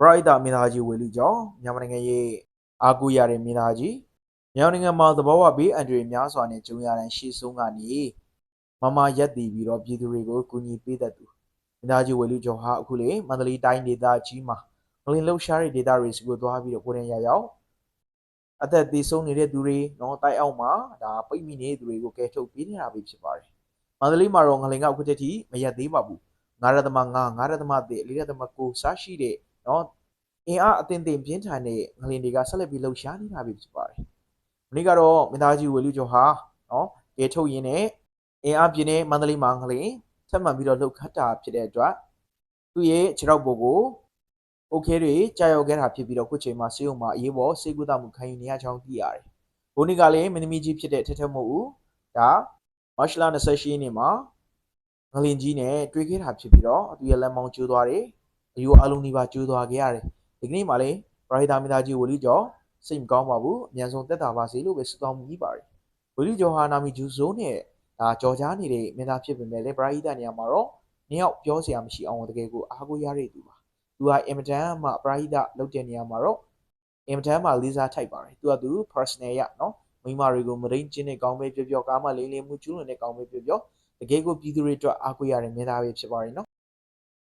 ပရိုက်တာမင်းသားကြီးဝေလူကျော်မြန်မာနိုင်ငံရဲ့အာကူရတဲ့မင်းသားကြီးမြန်မာနိုင်ငံမှာသဘောဝဘေးအန္တရာယ်များစွာနဲ့ကြုံရတဲ့ရှေ့ဆုံးကနေမမရက်တည်ပြီးတော့ပြည်သူတွေကိုကူညီပေးတတ်သူမင်းသားကြီးဝေလူကျော်ဟာအခုလေမန္တလေးတိုင်းဒေသကြီးမှာငလင်လှုပ်ရှားတဲ့ဒေသတွေစီကိုသွားပြီးတော့ကိုယ်တိုင်ရရောက်အသက်သေဆုံးနေတဲ့သူတွေနော်တိုက်အောက်မှာဒါပိတ်မိနေတဲ့သူတွေကိုကယ်ထုတ်ပေးနေတာပဲဖြစ်ပါတယ်မန္တလေးမှာတော့ငလင်ကအခုတည်းထိမရက်သေးပါဘူး9ရသမ9 9ရသမ3 4ရသမ9စားရှိတဲ့ နော်အင်အားအသင်တင်ပြင်းထန်တဲ့ငလင်တွေကဆက်လက်ပြီးလှုပ်ရှားနေတာပဲဖြစ်ပါတယ်။မနေ့ကတော့မင်းသားကြီးဝေလူကျော်ဟာနော်ရေထုတ်ရင်းနဲ့အင်အားပြင်းတဲ့မန္တလေးမှာငလင်ဆက်မှန်ပြီးတော့လှုပ်ခတ်တာဖြစ်တဲ့အတွက်သူ့ရဲ့ခြေထောက်ပေါ်ကိုโอเคတွေကြာရောက်ခဲ့တာဖြစ်ပြီးတော့ခုချိန်မှာစေုံမှာအရေးပေါ်စေကူတာမှုခံယူနေရကြောင်းသိရတယ်။ဘိုးနီကလည်းမင်းသမီးကြီးဖြစ်တဲ့ထက်ထက်မို့ဦးဒါမတ်လ28ရက်နေ့မှာငလင်ကြီးနဲ့တွေ့ခဲ့တာဖြစ်ပြီးတော့သူရဲ့လက်မောင်းကျိုးသွားတယ်။ အယူအလုံးဒီပါကျိုးသွားခဲ့ရတယ်။ဒီကနေ့မှလည်းပရိုက်တာမီသားကြီးဝီလီကျော်စိတ်မကောင်းပါဘူး။အမြန်ဆုံးတက်တာပါစေလို့ပဲဆုတောင်းမိပါတယ်။ဝီလီကျော်ဟာနာမီဂျူဇိုးနဲ့ဒါကြော်ကြားနေတဲ့မင်းသားဖြစ်ပေမဲ့လည်းပရိုက်တာနေရာမှာတော့နှစ်ယောက်ပြောစရာမရှိအောင်တကယ်ကိုအားကိုးရတဲ့သူပါ။သူဟာအင်မတန်မှပရိုက်တာလုပ်တဲ့နေရာမှာတော့အင်မတန်မှလေးစားထိုက်ပါတယ်။သူကသူ personal ရနော်မိန်းမတွေကိုမရင်းချင်းတဲ့ကောင်းပဲပြောပြောကားမလေးလေးမှုကျူးလွန်တဲ့ကောင်းပဲပြောပြောတကယ်ကိုပြည်သူတွေအတွက်အားကိုးရတဲ့မင်းသားပဲဖြစ်ပါတယ်နော်